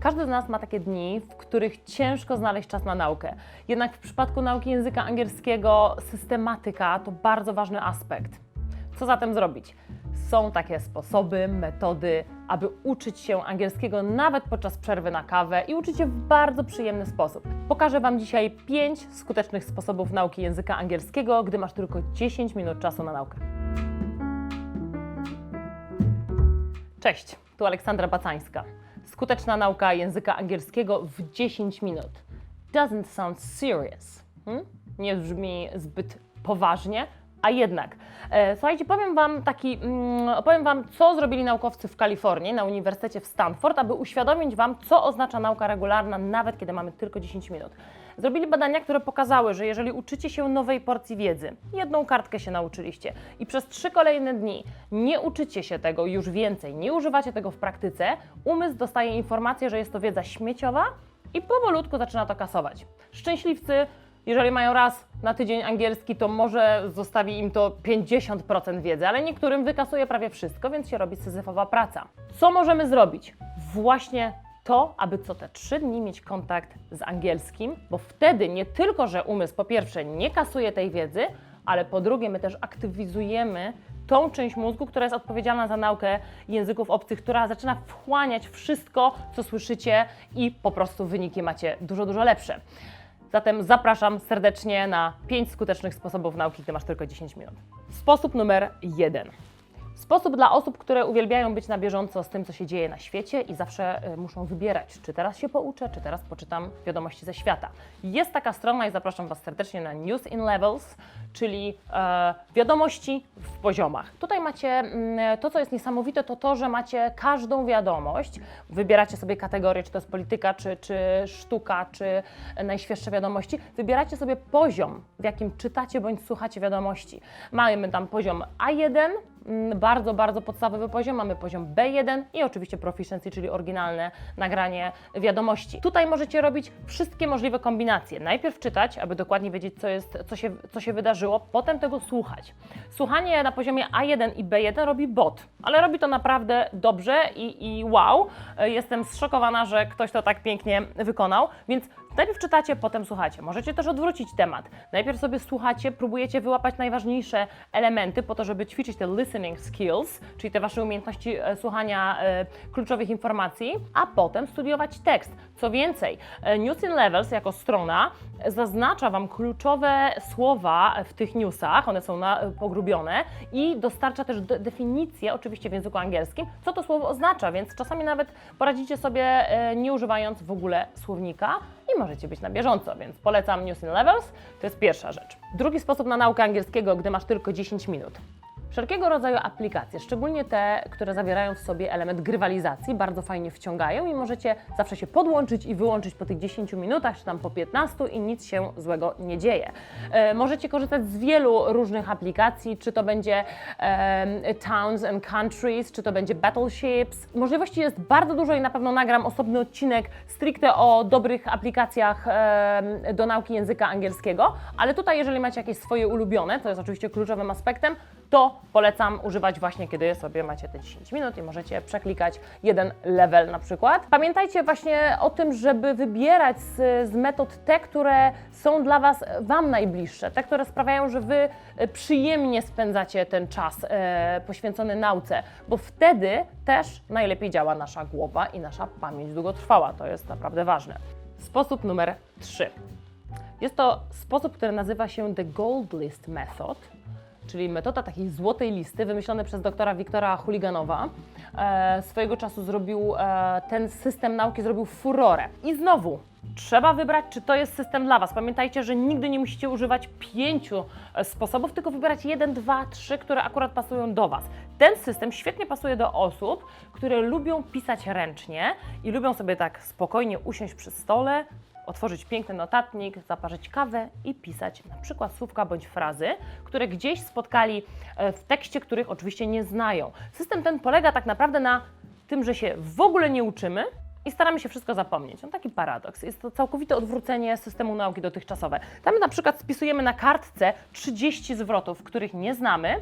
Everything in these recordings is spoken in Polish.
Każdy z nas ma takie dni, w których ciężko znaleźć czas na naukę. Jednak w przypadku nauki języka angielskiego systematyka to bardzo ważny aspekt. Co zatem zrobić? Są takie sposoby, metody, aby uczyć się angielskiego nawet podczas przerwy na kawę i uczyć się w bardzo przyjemny sposób. Pokażę Wam dzisiaj 5 skutecznych sposobów nauki języka angielskiego, gdy masz tylko 10 minut czasu na naukę. Cześć, tu Aleksandra Bacańska. Skuteczna nauka języka angielskiego w 10 minut. Doesn't sound serious. Hmm? Nie brzmi zbyt poważnie, a jednak. E, słuchajcie, powiem wam taki, mm, opowiem Wam, co zrobili naukowcy w Kalifornii na Uniwersytecie w Stanford, aby uświadomić Wam, co oznacza nauka regularna, nawet kiedy mamy tylko 10 minut. Zrobili badania, które pokazały, że jeżeli uczycie się nowej porcji wiedzy, jedną kartkę się nauczyliście i przez trzy kolejne dni nie uczycie się tego już więcej, nie używacie tego w praktyce, umysł dostaje informację, że jest to wiedza śmieciowa i powolutku zaczyna to kasować. Szczęśliwcy, jeżeli mają raz na tydzień angielski, to może zostawi im to 50% wiedzy, ale niektórym wykasuje prawie wszystko, więc się robi syzyfowa praca. Co możemy zrobić? Właśnie to, aby co te trzy dni mieć kontakt z angielskim, bo wtedy nie tylko, że umysł po pierwsze nie kasuje tej wiedzy, ale po drugie my też aktywizujemy tą część mózgu, która jest odpowiedzialna za naukę języków obcych, która zaczyna wchłaniać wszystko, co słyszycie i po prostu wyniki macie dużo, dużo lepsze. Zatem zapraszam serdecznie na 5 skutecznych sposobów nauki, gdy masz tylko 10 minut. Sposób numer jeden. Sposób dla osób, które uwielbiają być na bieżąco z tym, co się dzieje na świecie i zawsze e, muszą wybierać, czy teraz się pouczę, czy teraz poczytam wiadomości ze świata. Jest taka strona i zapraszam Was serdecznie na News in Levels, czyli e, wiadomości w poziomach. Tutaj macie mm, to, co jest niesamowite, to to, że macie każdą wiadomość. Wybieracie sobie kategorię, czy to jest polityka, czy, czy sztuka, czy najświeższe wiadomości. Wybieracie sobie poziom, w jakim czytacie bądź słuchacie wiadomości. Mamy tam poziom A1, mm, bardzo, bardzo podstawowy poziom, mamy poziom B1 i oczywiście proficiency, czyli oryginalne nagranie wiadomości. Tutaj możecie robić wszystkie możliwe kombinacje. Najpierw czytać, aby dokładnie wiedzieć, co, jest, co, się, co się wydarzyło, potem tego słuchać. Słuchanie na poziomie A1 i B1 robi bot, ale robi to naprawdę dobrze i, i wow. Jestem zszokowana, że ktoś to tak pięknie wykonał, więc Najpierw czytacie, potem słuchacie. Możecie też odwrócić temat. Najpierw sobie słuchacie, próbujecie wyłapać najważniejsze elementy po to, żeby ćwiczyć te listening skills, czyli te wasze umiejętności e, słuchania e, kluczowych informacji, a potem studiować tekst. Co więcej, e, News in Levels jako strona zaznacza Wam kluczowe słowa w tych newsach, one są na, pogrubione i dostarcza też de definicję, oczywiście w języku angielskim, co to słowo oznacza, więc czasami nawet poradzicie sobie nie używając w ogóle słownika i możecie być na bieżąco, więc polecam News in Levels, to jest pierwsza rzecz. Drugi sposób na naukę angielskiego, gdy masz tylko 10 minut. Wszelkiego rodzaju aplikacje, szczególnie te, które zawierają w sobie element grywalizacji, bardzo fajnie wciągają i możecie zawsze się podłączyć i wyłączyć po tych 10 minutach, czy tam po 15 i nic się złego nie dzieje. E, możecie korzystać z wielu różnych aplikacji, czy to będzie e, Towns and Countries, czy to będzie Battleships. Możliwości jest bardzo dużo i na pewno nagram osobny odcinek stricte o dobrych aplikacjach e, do nauki języka angielskiego, ale tutaj jeżeli macie jakieś swoje ulubione, co jest oczywiście kluczowym aspektem, to polecam używać właśnie, kiedy sobie macie te 10 minut i możecie przeklikać jeden level na przykład. Pamiętajcie właśnie o tym, żeby wybierać z, z metod te, które są dla Was, Wam najbliższe, te, które sprawiają, że Wy e, przyjemnie spędzacie ten czas e, poświęcony nauce, bo wtedy też najlepiej działa nasza głowa i nasza pamięć długotrwała. To jest naprawdę ważne. Sposób numer 3. Jest to sposób, który nazywa się The Gold List Method czyli metoda takiej złotej listy, wymyślony przez doktora Wiktora Chuliganowa. E, swojego czasu zrobił e, ten system nauki, zrobił furorę. I znowu, trzeba wybrać, czy to jest system dla Was. Pamiętajcie, że nigdy nie musicie używać pięciu e, sposobów, tylko wybierać jeden, dwa, trzy, które akurat pasują do Was. Ten system świetnie pasuje do osób, które lubią pisać ręcznie i lubią sobie tak spokojnie usiąść przy stole, otworzyć piękny notatnik, zaparzyć kawę i pisać na przykład słówka bądź frazy, które gdzieś spotkali e, w tekście, których oczywiście nie znają. System ten polega tak naprawdę na tym, że się w ogóle nie uczymy i staramy się wszystko zapomnieć. On taki paradoks. Jest to całkowite odwrócenie systemu nauki dotychczasowe. Tam na przykład spisujemy na kartce 30 zwrotów, których nie znamy,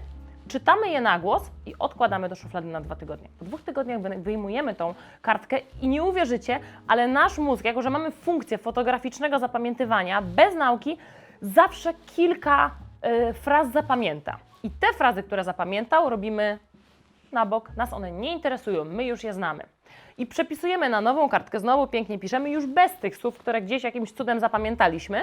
czytamy je na głos i odkładamy do szuflady na dwa tygodnie. Po dwóch tygodniach wy- wyjmujemy tą kartkę i nie uwierzycie, ale nasz mózg, jako że mamy funkcję fotograficznego zapamiętywania, bez nauki, zawsze kilka y, fraz zapamięta. I te frazy, które zapamiętał, robimy na bok, nas one nie interesują, my już je znamy. I przepisujemy na nową kartkę, znowu pięknie piszemy, już bez tych słów, które gdzieś jakimś cudem zapamiętaliśmy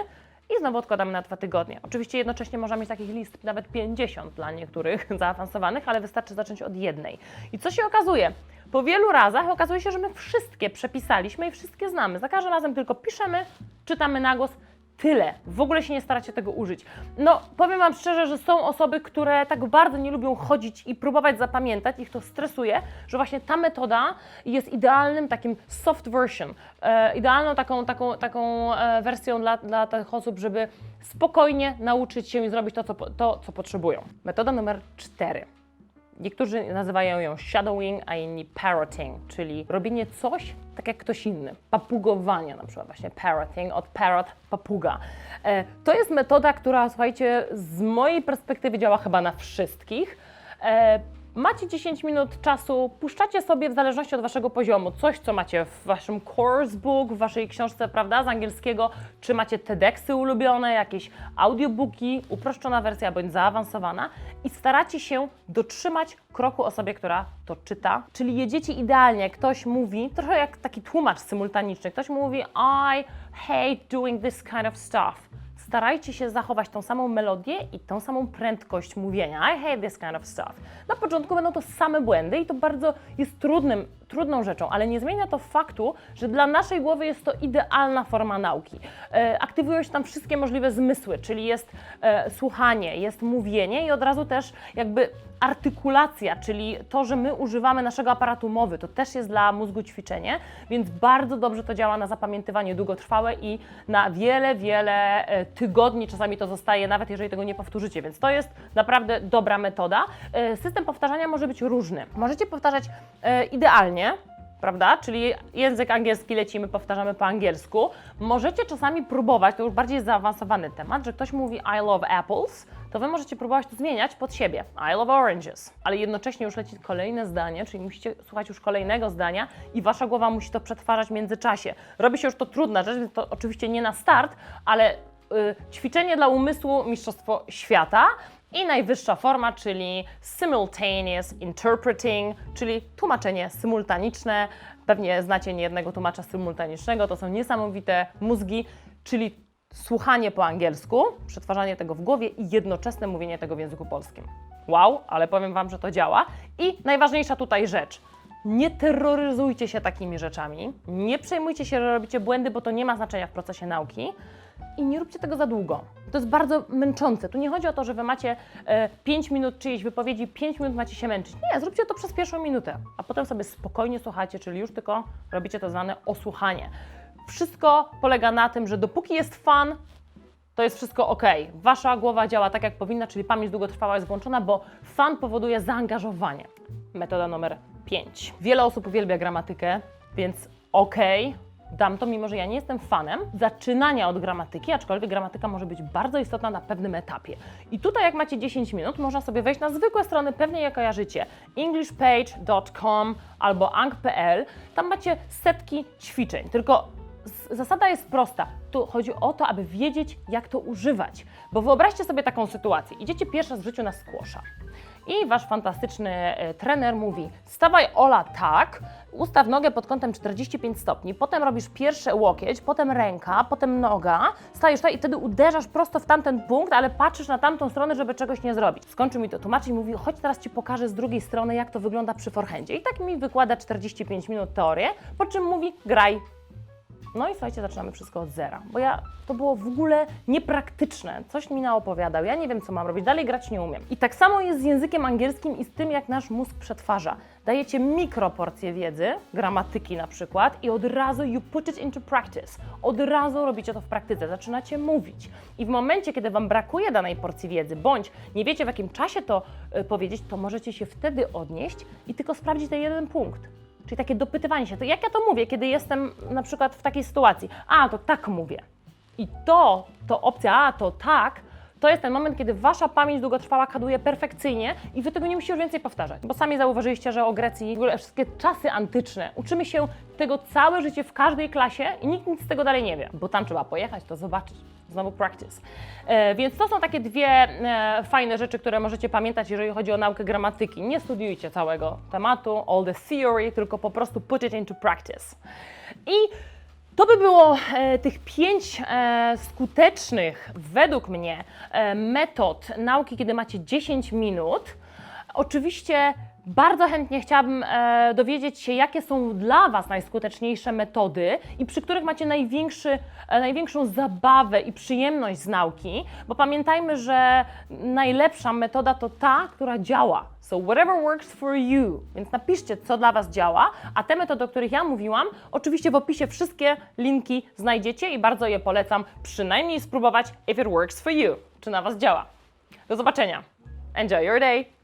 i znowu odkładamy na dwa tygodnie. Oczywiście jednocześnie można mieć takich list nawet 50 dla niektórych zaawansowanych, ale wystarczy zacząć od jednej. I co się okazuje? Po wielu razach okazuje się, że my wszystkie przepisaliśmy i wszystkie znamy. Za każdym razem tylko piszemy, czytamy na głos, Tyle. W ogóle się nie staracie tego użyć. No, powiem Wam szczerze, że są osoby, które tak bardzo nie lubią chodzić i próbować zapamiętać, ich to stresuje, że właśnie ta metoda jest idealnym takim soft version, e, idealną taką, taką, taką e, wersją dla, dla tych osób, żeby spokojnie nauczyć się i zrobić to co, to, co potrzebują. Metoda numer cztery. Niektórzy nazywają ją shadowing, a inni parroting, czyli robienie coś tak jak ktoś inny. Papugowanie na przykład, właśnie parroting, od parrot, papuga. E, to jest metoda, która, słuchajcie, z mojej perspektywy działa chyba na wszystkich. Macie 10 minut czasu, puszczacie sobie w zależności od waszego poziomu coś, co macie w waszym course book, w waszej książce, prawda, z angielskiego, czy macie TEDxy ulubione, jakieś audiobooki, uproszczona wersja bądź zaawansowana i staracie się dotrzymać kroku osobie, która to czyta. Czyli jedziecie idealnie, ktoś mówi, trochę jak taki tłumacz symultaniczny, ktoś mówi I hate doing this kind of stuff starajcie się zachować tą samą melodię i tą samą prędkość mówienia. I hate this kind of stuff. Na początku będą to same błędy i to bardzo jest trudnym, trudną rzeczą, ale nie zmienia to faktu, że dla naszej głowy jest to idealna forma nauki. E, aktywują się tam wszystkie możliwe zmysły, czyli jest e, słuchanie, jest mówienie i od razu też jakby artykulacja, czyli to, że my używamy naszego aparatu mowy, to też jest dla mózgu ćwiczenie, więc bardzo dobrze to działa na zapamiętywanie długotrwałe i na wiele, wiele e, tygodni czasami to zostaje, nawet jeżeli tego nie powtórzycie, więc to jest naprawdę dobra metoda. E, System powtarzania może być różny. Możecie powtarzać e, idealnie, prawda? Czyli język angielski lecimy, powtarzamy po angielsku. Możecie czasami próbować, to już bardziej zaawansowany temat, że ktoś mówi I love apples, to wy możecie próbować to zmieniać pod siebie. I love oranges. Ale jednocześnie już leci kolejne zdanie, czyli musicie słuchać już kolejnego zdania i wasza głowa musi to przetwarzać w międzyczasie. Robi się już to trudna rzecz, to oczywiście nie na start, ale y, ćwiczenie dla umysłu Mistrzostwo Świata. I najwyższa forma, czyli simultaneous interpreting, czyli tłumaczenie symultaniczne. Pewnie znacie niejednego tłumacza symultanicznego, to są niesamowite mózgi, czyli słuchanie po angielsku, przetwarzanie tego w głowie i jednoczesne mówienie tego w języku polskim. Wow, ale powiem Wam, że to działa. I najważniejsza tutaj rzecz. Nie terroryzujcie się takimi rzeczami, nie przejmujcie się, że robicie błędy, bo to nie ma znaczenia w procesie nauki i nie róbcie tego za długo. To jest bardzo męczące. Tu nie chodzi o to, że wy macie e, 5 minut czyjejś wypowiedzi, 5 minut macie się męczyć. Nie, zróbcie to przez pierwszą minutę, a potem sobie spokojnie słuchacie, czyli już tylko robicie to zwane osłuchanie. Wszystko polega na tym, że dopóki jest fan, to jest wszystko ok. Wasza głowa działa tak, jak powinna, czyli pamięć długotrwała jest włączona, bo fan powoduje zaangażowanie. Metoda numer 5. Wiele osób uwielbia gramatykę, więc ok, dam to, mimo że ja nie jestem fanem zaczynania od gramatyki, aczkolwiek gramatyka może być bardzo istotna na pewnym etapie. I tutaj, jak macie 10 minut, można sobie wejść na zwykłe strony, pewnie je kojarzycie, englishpage.com albo ang.pl. Tam macie setki ćwiczeń, tylko z- zasada jest prosta. Tu chodzi o to, aby wiedzieć, jak to używać. Bo wyobraźcie sobie taką sytuację. Idziecie pierwszy raz w życiu na skłosza. I wasz fantastyczny e, trener mówi: Stawaj Ola tak, ustaw nogę pod kątem 45 stopni, potem robisz pierwsze łokieć, potem ręka, potem noga, stajesz tutaj i wtedy uderzasz prosto w tamten punkt, ale patrzysz na tamtą stronę, żeby czegoś nie zrobić. Skończył mi to tłumaczyć i mówi: Chodź teraz ci pokażę z drugiej strony, jak to wygląda przy forehandzie. I tak mi wykłada 45 minut teorię, po czym mówi: Graj. No i słuchajcie, zaczynamy wszystko od zera, bo ja to było w ogóle niepraktyczne. Coś mi naopowiadał, ja nie wiem, co mam robić, dalej grać nie umiem. I tak samo jest z językiem angielskim i z tym, jak nasz mózg przetwarza. Dajecie mikroporcje wiedzy, gramatyki na przykład, i od razu you put it into practice. Od razu robicie to w praktyce, zaczynacie mówić. I w momencie, kiedy Wam brakuje danej porcji wiedzy, bądź nie wiecie, w jakim czasie to y, powiedzieć, to możecie się wtedy odnieść i tylko sprawdzić ten jeden punkt. Czyli takie dopytywanie się, to jak ja to mówię, kiedy jestem na przykład w takiej sytuacji? A, to tak mówię. I to, to opcja, a, to tak, to jest ten moment, kiedy wasza pamięć długotrwała kaduje perfekcyjnie i wy tego nie musicie już więcej powtarzać. Bo sami zauważyliście, że o Grecji, w ogóle wszystkie czasy antyczne, uczymy się tego całe życie w każdej klasie i nikt nic z tego dalej nie wie, bo tam trzeba pojechać, to zobaczyć. Znowu practice. E, więc to są takie dwie e, fajne rzeczy, które możecie pamiętać, jeżeli chodzi o naukę gramatyki. Nie studiujcie całego tematu, all the theory, tylko po prostu put it into practice. I to by było e, tych pięć skutecznych, według mnie, metod nauki, kiedy macie 10 minut. Oczywiście bardzo chętnie chciałabym e, dowiedzieć się, jakie są dla Was najskuteczniejsze metody i przy których macie największy, e, największą zabawę i przyjemność z nauki, bo pamiętajmy, że najlepsza metoda to ta, która działa. So whatever works for you. Więc napiszcie, co dla Was działa, a te metody, o których ja mówiłam, oczywiście w opisie wszystkie linki znajdziecie i bardzo je polecam przynajmniej spróbować if it works for you. Czy na Was działa. Do zobaczenia. Enjoy your day.